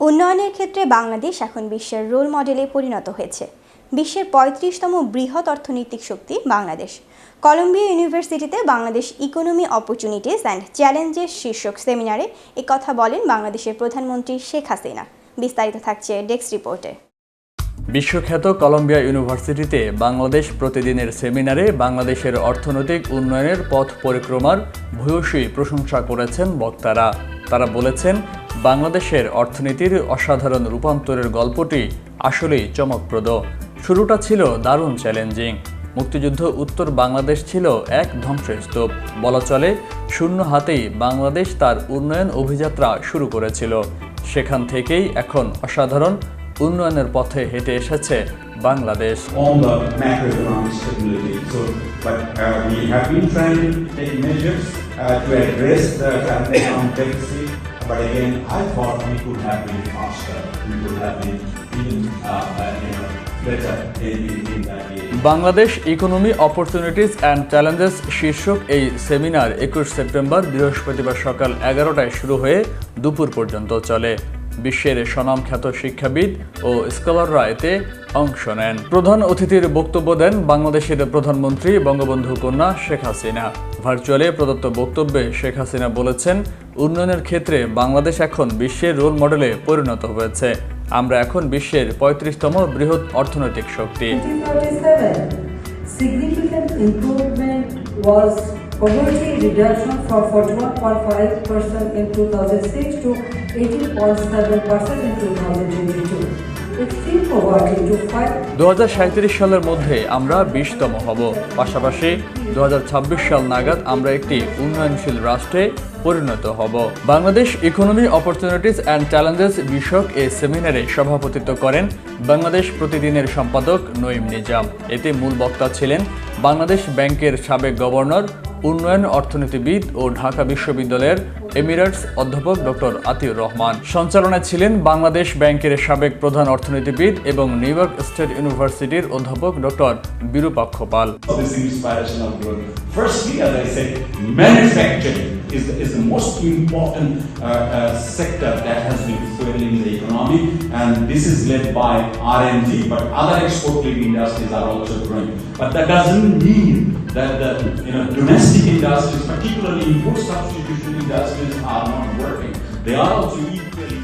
উন্নয়নের ক্ষেত্রে বাংলাদেশ এখন বিশ্বের রোল মডেলে পরিণত হয়েছে। বিশ্বের পঁয়ত্রিশতম বৃহৎ অর্থনৈতিক শক্তি বাংলাদেশ। কলম্বিয়া ইউনিভার্সিটিতে Bangladesh economy opportunities and challenges শীর্ষক সেমিনারে কথা বলেন বাংলাদেশের প্রধানমন্ত্রী শেখ হাসিনা। বিস্তারিত থাকছে ডেস্ক রিপোর্টে। বিশ্বখ্যাত কলম্বিয়া ইউনিভার্সিটিতে বাংলাদেশ প্রতিদিনের সেমিনারে বাংলাদেশের অর্থনৈতিক উন্নয়নের পথ পরিক্রমার ভূয়সী প্রশংসা করেছেন বক্তারা। তারা বলেছেন বাংলাদেশের অর্থনীতির অসাধারণ রূপান্তরের গল্পটি আসলেই চমকপ্রদ। শুরুটা ছিল দারুণ চ্যালেঞ্জিং। মুক্তিযুদ্ধ উত্তর বাংলাদেশ ছিল এক ধ্বংসস্তূপ। বলা চলে, শূন্য হাতেই বাংলাদেশ তার উন্নয়ন অভিযাত্রা শুরু করেছিল। সেখান থেকেই এখন অসাধারণ উন্নয়নের পথে হেঁটে এসেছে Bangladesh. But uh, uh, again, I thought we could have been faster. We could have been even uh, uh, you know, better in, in that area. Bangladesh economy opportunities and challenges শীর্ষক এই seminar একুশ September বৃহস্পতিবার সকাল এগারোটায় শুরু হয়ে দুপুর পর্যন্ত চলে বিশ্বের স্বনামখ্যাত শিক্ষাবিদ ও স্কলাররা এতে অংশ নেন। প্রধান অতিথির বক্তব্য দেন বাংলাদেশের প্রধানমন্ত্রী বঙ্গবন্ধু কন্যা শেখ হাসিনা। ভার্চুয়ালে প্রদত্ত বক্তব্যে শেখ হাসিনা বলেছেন, উন্নয়নের ক্ষেত্রে বাংলাদেশ এখন বিশ্বের রোল মডেলে পরিণত হয়েছে। আমরা এখন বিশ্বের পঁয়ত্রিশতম বৃহৎ অর্থনৈতিক শক্তি। 2047, significant improvement was poverty reduction from 41.5% in 2006 to 18.7% in 2022. Extreme poverty to 5 দু সালের মধ্যে আমরা বিশতম হব। পাশাপাশি দুই হাজার ছাব্বিশ সাল নাগাদ আমরা একটি উন্নয়নশীল রাষ্ট্রে পরিণত হব। Bangladesh economy opportunities and challenges বিষয়ক এই সেমিনারে সভাপতিত্ব করেন বাংলাদেশ প্রতিদিনের সম্পাদক নঈম নিজাম। এতে মূল বক্তা ছিলেন বাংলাদেশ ব্যাংকের সাবেক গভর্নর উন্নয়ন অর্থনীতিবিদ ও ঢাকা বিশ্ববিদ্যালয়ের এমিরেটস অধ্যাপক ডক্টর আতিউর রহমান। সঞ্চালনায় ছিলেন বাংলাদেশ ব্যাংকের সাবেক প্রধান অর্থনীতিবিদ এবং নিউ ইয়র্ক স্টেট ইউনিভার্সিটির অধ্যাপক doctor Birupaksha Pal. Is the, is the most important uh, uh, sector that has been fueling the economy, and this is led by R&D, but other export-led industries are also growing. But that doesn't mean that the you know domestic industries, particularly import substitution industries, are not working. They are also equally.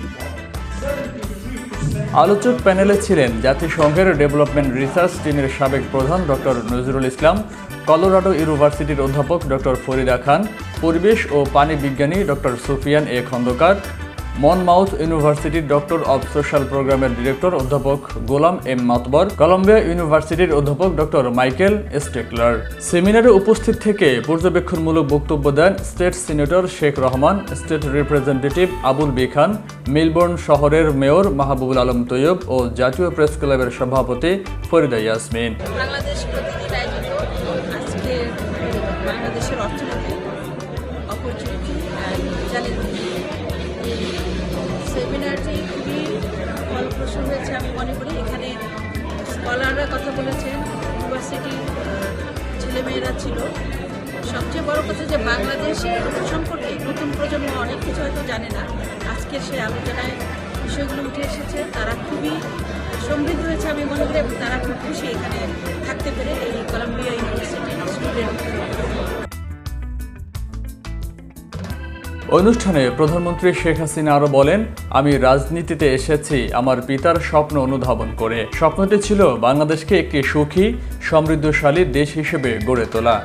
আলোচক প্যানেলে ছিলেন জাতিসংঘের development research টিমের সাবেক প্রধান doctor Nazrul Islam Colorado ইউনিভার্সিটির অধ্যাপক doctor Farida খান পরিবেশ ও পানি বিজ্ঞানী doctor Sufian A Khandaker, Monmouth ইউনিভার্সিটির ডক্টর অব সোশ্যাল প্রোগ্রামের ডিরেক্টর অধ্যাপক গোলাম এম মাতবর, কলম্বিয়া ইউনিভার্সিটির অধ্যাপক ডক্টর মাইকেল স্টেকলার। সেমিনারে উপস্থিত থেকে পর্যবেক্ষণমূলক বক্তব্য দেন state senator Sheikh Rahman, state representative Abul B Khan, Melbourne শহরের মেয়র মাহবুবুল আলম তৈয়ব ও জাতীয় প্রেস ক্লাবের সভাপতি ফরিদা ইয়াসমিন। ছেলেমেয়েরা ছিল। সবচেয়ে বড় কথা যে বাংলাদেশের সম্পর্কে নতুন প্রজন্ম অনেক কিছু হয়তো জানে না। আজকে সে আলোচনায় বিষয়গুলো উঠে এসেছে। তারা খুবই সমৃদ্ধ হয়েছে আমি মনে করি এবং তারা খুব খুশি এখানে থাকতে পেরে এই কলম্বিয়া ইউনিভার্সিটির স্টুডেন্ট অনুষ্ঠানে প্রধানমন্ত্রী শেখ হাসিনা আরও বলেন, আমি রাজনীতিতে এসেছি, আমার পিতার স্বপ্ন অনুধাবন করে। স্বপ্নটি ছিল বাংলাদেশকে একটি সুখী, সমৃদ্ধশালী দেশ হিসেবে গড়ে তোলা,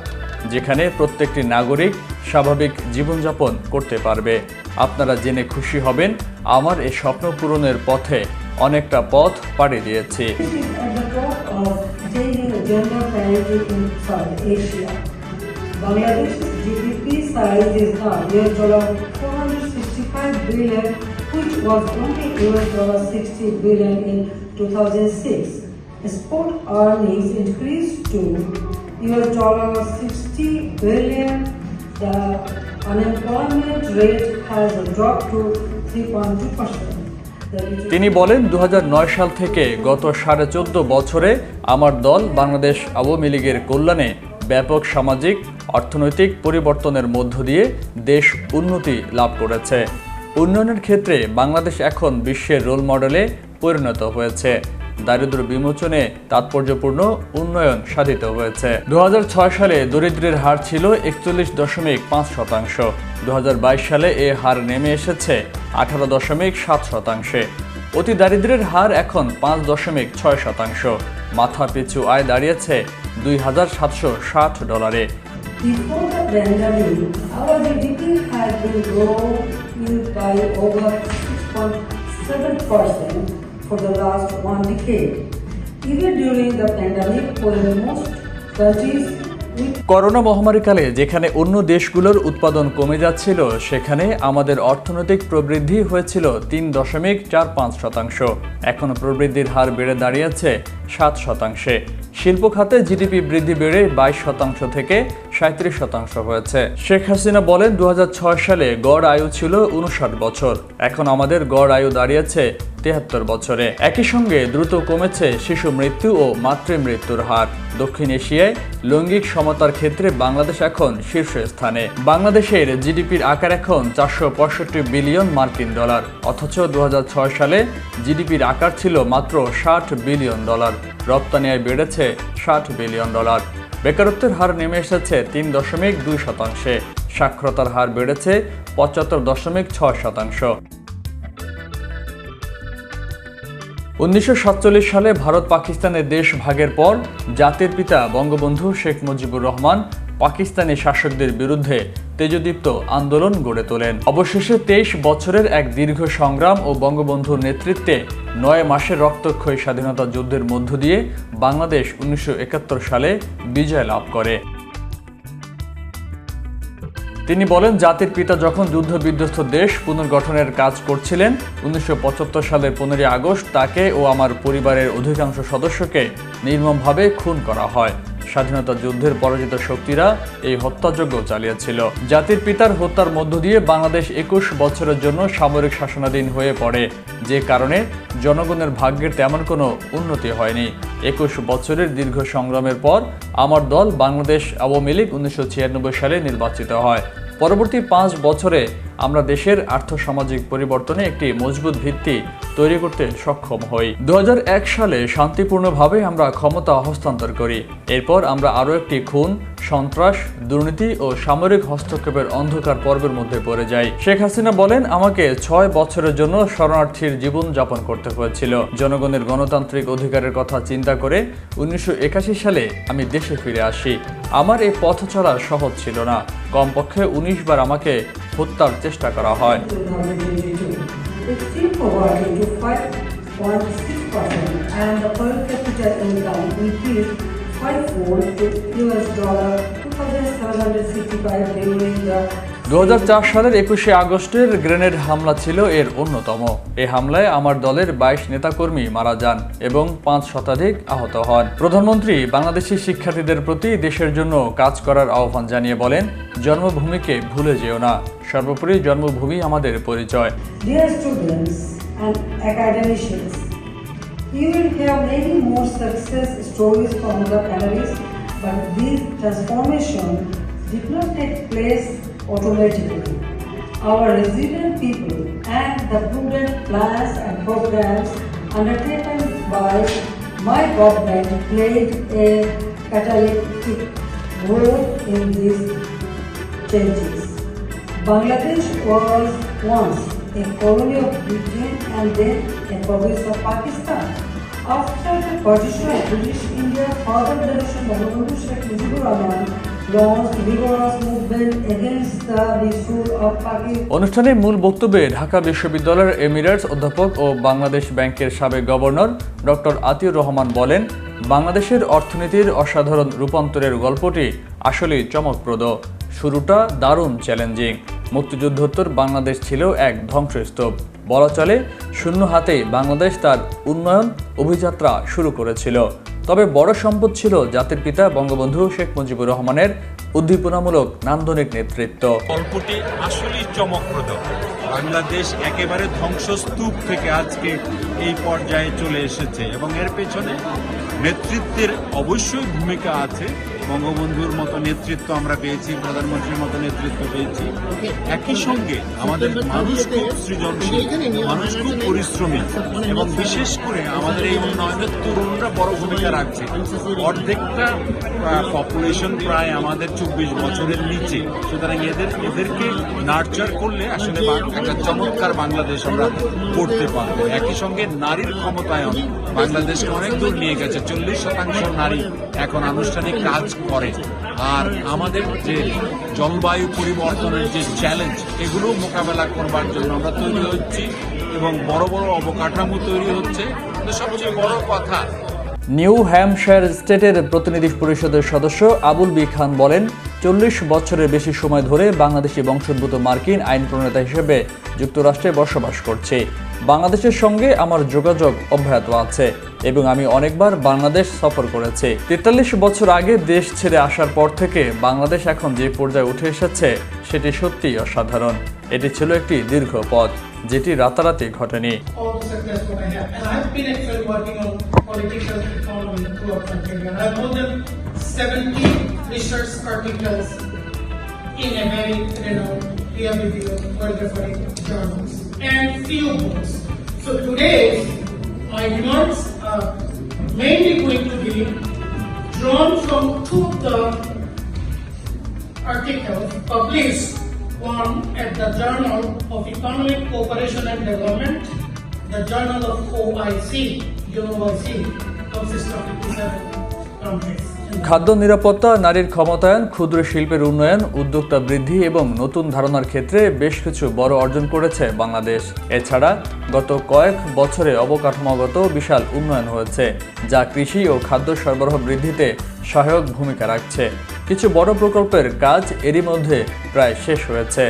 যেখানে প্রত্যেকটি নাগরিক স্বাভাবিক জীবনযাপন করতে পারবে। আপনারা জেনে খুশি হবেন, আমার এই স্বপ্ন পূরণের পথে অনেকটা পথ পাড়ি দিয়েছি। The GDP size is now US dollar 465 billion, which was only US dollar 60 billion in 2006. Export earnings increased to US dollar 60 billion. The unemployment rate has dropped to 3.2 percent. তিনি বলেন দু হাজার নয় সাল থেকে গত সাড়ে চোদ্দ বছরে আমার দল বাংলাদেশ আওয়ামী লীগের কল্যাণে ব্যাপক সামাজিক, অর্থনৈতিক পরিবর্তনের মধ্য দিয়ে দেশ উন্নতি লাভ করেছে। উন্নয়নের ক্ষেত্রে বাংলাদেশ এখন বিশ্বের রোল মডেলে পরিণত হয়েছে। দারিদ্র বিমোচনে তাৎপর্যপূর্ণ উন্নয়ন সাধিত হয়েছে। দু হাজার ছয় সালে দরিদ্রের হার ছিল একচল্লিশ দশমিক পাঁচ শতাংশ। দু হাজার বাইশ সালে এ হার নেমে এসেছে আঠারো দশমিক সাত শতাংশে। অতি দারিদ্রের হার এখন পাঁচ দশমিক ছয় শতাংশ। মাথা পিছু আয় দাঁড়িয়েছে দুই হাজার সাতশো ষাট ডলারে। Before the pandemic, our GDP had been growing by over 6.7% for the last one decade. Even during the pandemic, for most countries, corona মহামারীকালে যেখানে অন্য দেশগুলোর উৎপাদন কমে যাচ্ছিল সেখানে আমাদের অর্থনৈতিক প্রবৃদ্ধি হয়েছিল তিন দশমিক চার পাঁচ শতাংশ। এখন প্রবৃদ্ধির হার বেড়ে দাঁড়িয়েছে সাত শতাংশে। শিল্প খাতে জিডিপি বৃদ্ধি বেড়ে বাইশ শতাংশ থেকে সাঁত্রিশ শতাংশ হয়েছে। শেখ হাসিনা বলেন দু হাজার ছয় সালে গড় আয়ু ছিল উনষাট বছর। এখন আমাদের গড় আয়ু দাঁড়িয়েছে তেহাত্তর বছরে। একই সঙ্গে দ্রুত কমেছে শিশু মৃত্যু ও মাতৃমৃত্যুর হার। দক্ষিণ এশিয়ায় লৈঙ্গিক সমতার ক্ষেত্রে বাংলাদেশ এখন শীর্ষ স্থানে বাংলাদেশের জিডিপির আকার এখন চারশো পঁয়ষট্টি বিলিয়ন মার্কিন ডলার। অথচ দু হাজার ছয় সালে জিডিপির আকার ছিল মাত্র ষাট বিলিয়ন ডলার। রপ্তানি আয় বেড়েছে ষাট বিলিয়ন ডলার। বেকারত্বের হার নেমে এসেছে তিন দশমিক দুই শতাংশে। সাক্ষরতার হার বেড়েছে পঁচাত্তর দশমিক ছয় শতাংশ। উনিশশো সাতচল্লিশ সালে ভারত পাকিস্তানের দেশ ভাগের পর জাতির পিতা বঙ্গবন্ধু শেখ মুজিবুর রহমান পাকিস্তানি শাসকদের বিরুদ্ধে তেজদীপ্ত আন্দোলন গড়ে তোলেন। অবশেষে তেইশ বছরের এক দীর্ঘ সংগ্রাম ও বঙ্গবন্ধুর নেতৃত্বে নয় মাসের রক্তক্ষয়ী স্বাধীনতা যুদ্ধের মধ্য দিয়ে বাংলাদেশ উনিশশো একাত্তর সালে বিজয় লাভ করে। তিনি বলেন, জাতির পিতা যখন যুদ্ধ বিধ্বস্ত দেশ পুনর্গঠনের কাজ করছিলেন, উনিশশো পঁচাত্তর সালের পনেরোই আগস্ট তাকে ও আমার পরিবারের অধিকাংশ সদস্যকে নির্মমভাবে খুন করা হয়। স্বাধীনতা যুদ্ধের পরাজিত শক্তিরা এই হত্যাযজ্ঞ চালিয়েছিল। জাতির পিতার হত্যার মধ্য দিয়ে বাংলাদেশ একুশ বছরের জন্য সামরিক শাসনাধীন হয়ে পড়ে। যে কারণে জনগণের ভাগ্যের তেমন কোনো উন্নতি হয়নি। একুশ বছরের দীর্ঘ সংগ্রামের পর আমার দল বাংলাদেশ আওয়ামী লীগ উনিশশো ছিয়ানব্বই সালে নির্বাচিত হয়। পরবর্তী পাঁচ বছরে আমরা দেশের আর্থসামাজিক পরিবর্তনে একটি মজবুত ভিত্তি তৈরি করতে সক্ষম হই। দু হাজার এক সালে শান্তিপূর্ণভাবে আমরা ক্ষমতা হস্তান্তর করি। এরপর আমরা আরও একটি খুন, সন্ত্রাস, দুর্নীতি ও সামরিক হস্তক্ষেপের অন্ধকার পর্বের মধ্যে পড়ে যাই। শেখ হাসিনা বলেন, আমাকে ছয় বছরের জন্য শরণার্থীর জীবন যাপন করতে হয়েছিল। জনগণের গণতান্ত্রিক অধিকারের কথা চিন্তা করে উনিশশো একাশি সালে আমি দেশে ফিরে আসি। আমার এই পথ চলা সহজ ছিল না। কমপক্ষে উনিশ বার আমাকে হত্যার চেষ্টা করা হয়। 2022. Extreme poverty to 5.6% and the per capita income increased fivefold to US dollar 2,765 during the দু হাজার চার সালের একুশে আগস্টের গ্রেনেড হামলা ছিল এর অন্যতম। এই হামলায় আমার দলের বাইশ নেতাকর্মী মারা যান এবং পাঁচ শতাধিক আহত হন। প্রধানমন্ত্রী বাংলাদেশি শিক্ষার্থীদের প্রতি দেশের জন্য কাজ করার আহ্বান জানিয়ে বলেন, জন্মভূমিকে ভুলে যেও না। সর্বোপরি জন্মভূমি আমাদের পরিচয়। Did not take place automatically. Our resilient people and the prudent plans and programs undertaken by my government played a catalytic role in these changes. Bangladesh was once a colony of Britain and then a province of Pakistan. After the partition of British India, Father Generation Bangabandhu Sheikh Mujibur Rahman অনুষ্ঠানে মূল বক্তব্যে ঢাকা বিশ্ববিদ্যালয়ের Emirates অধ্যাপক ও বাংলাদেশ ব্যাংকের সাবেক governor doctor Atiur Rahman বলেন, বাংলাদেশের অর্থনীতির অসাধারণ রূপান্তরের গল্পটি আসলেই চমকপ্রদ। শুরুটা দারুণ চ্যালেঞ্জিং। মুক্তিযুদ্ধোত্তর বাংলাদেশ ছিল এক ধ্বংসস্তূপ। বলা চলে, শূন্য হাতেই বাংলাদেশ তার উন্নয়ন, অভিযাত্রা শুরু করেছিল। তবে বড় সম্পদ ছিল জাতির পিতা বঙ্গবন্ধু শেখ মুজিবুর রহমানের উদ্দীপনামূলক নান্দনিক নেতৃত্ব। গল্পটি আসলেই চমকপ্রদ। বাংলাদেশ একেবারে ধ্বংসস্তূপ থেকে আজকে এই পর্যায়ে চলে এসেছে এবং এর পেছনে নেতৃত্বের অবশ্যই ভূমিকা আছে। বঙ্গবন্ধুর মতো নেতৃত্ব আমরা পেয়েছি প্রধানমন্ত্রীর মতো নেতৃত্ব পেয়েছি। একই সঙ্গে আমাদের মানুষ খুব সৃজনশীল মানুষ খুব পরিশ্রমী এবং বিশেষ করে আমাদের এই উন্নয়নের তরুণরা বড় ভূমিকা রাখছে। অর্ধেকটা পপুলেশন প্রায় আমাদের চব্বিশ বছরের নিচে। সুতরাং এদের এদেরকে নার্চার করলে আসলে একটা চমৎকার বাংলাদেশ আমরা করতে পারব। একই সঙ্গে নারীর ক্ষমতায়ন বাংলাদেশকে অনেক দূর নিয়ে গেছে। চল্লিশ শতাংশ নারী এখন আনুষ্ঠানিক কাজ করে আর আমাদের যে জলবায়ু পরিবর্তনের যে চ্যালেঞ্জ এগুলো মোকাবেলা করবার জন্য আমরা তৈরি হচ্ছি এবং বড় বড় অবকাঠামো তৈরি হচ্ছে। সবচেয়ে বড় কথা, নিউ হ্যাম্পশায়ার স্টেটের প্রতিনিধি পরিষদের সদস্য আবুল বি খান বলেন, চল্লিশ বছরের বেশি সময় ধরে বাংলাদেশি বংশোদ্ভূত মার্কিন আইন প্রণেতা হিসেবে যুক্তরাষ্ট্রে বসবাস করছি। বাংলাদেশের সঙ্গে আমার যোগাযোগ অব্যাহত আছে এবং আমি অনেকবার বাংলাদেশ সফর করেছি। তেতাল্লিশ বছর আগে দেশ ছেড়ে আসার পর থেকে বাংলাদেশ এখন যে পর্যায়ে উঠে এসেছে, সেটি সত্যি অসাধারণ। এটি ছিল একটি দীর্ঘ পথ, যেটি রাতারাতি ঘটেনি. And few books. So today, my remarks are mainly going to be drawn from two of the articles published one at the Journal of Economic Cooperation and Development, the Journal of OIC, UNOIC, consists of 57 countries. খাদ্য নিরাপত্তা, নারীর ক্ষমতায়ন, ক্ষুদ্র শিল্পের উন্নয়ন, উদ্যোক্তা বৃদ্ধি এবং নতুন ধারণার ক্ষেত্রে বেশ কিছু বড় অর্জন করেছে বাংলাদেশ। এছাড়া গত কয়েক বছরে অবকাঠামোগত বিশাল উন্নয়ন হয়েছে, যা কৃষি ও খাদ্য সরবরাহ বৃদ্ধিতে সহায়ক ভূমিকা রাখছে। কিছু বড় প্রকল্পের কাজ এরই মধ্যে প্রায় শেষ হয়েছে।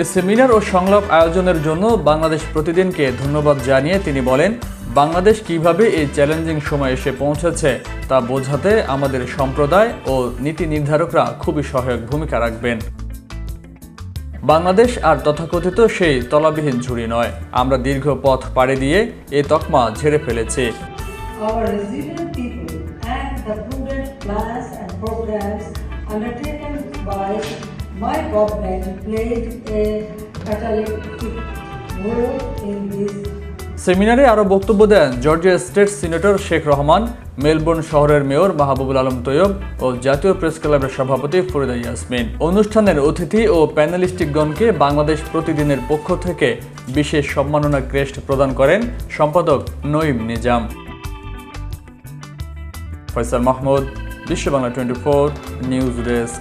এ সেমিনার ও সংলাপ আয়োজনের জন্য বাংলাদেশ প্রতিদিনকে ধন্যবাদ জানিয়ে তিনি বলেন বাংলাদেশ কীভাবে এই চ্যালেঞ্জিং সময়ে এসে পৌঁছেছে তা বোঝাতে আমাদের সম্প্রদায় ও নীতি নির্ধারকরা খুবই সহায়ক ভূমিকা রাখবেন। বাংলাদেশ আর তথাকথিত সেই তলাবিহীন ঝুড়ি নয়। আমরা দীর্ঘ পথ পাড়ি দিয়ে এ তকমা ঝেড়ে ফেলেছি। My government played a catalytic role in this সেমিনারে আরও বক্তব্য দেন Georgia state senator Sheikh Rahman, Melbourne শহরের মেয়র মাহবুবুল আলম তৈয়ব ও জাতীয় প্রেস ক্লাবের সভাপতি ফরিদা ইয়াসমিন। অনুষ্ঠানের অতিথি ও প্যানেলিস্টিকগণকে বাংলাদেশ প্রতিদিনের পক্ষ থেকে বিশেষ সম্মাননা ক্রেস্ট প্রদান করেন সম্পাদক Naeem Nizam. Faisal Mahmud, Bishwa Bangla twenty four news desk.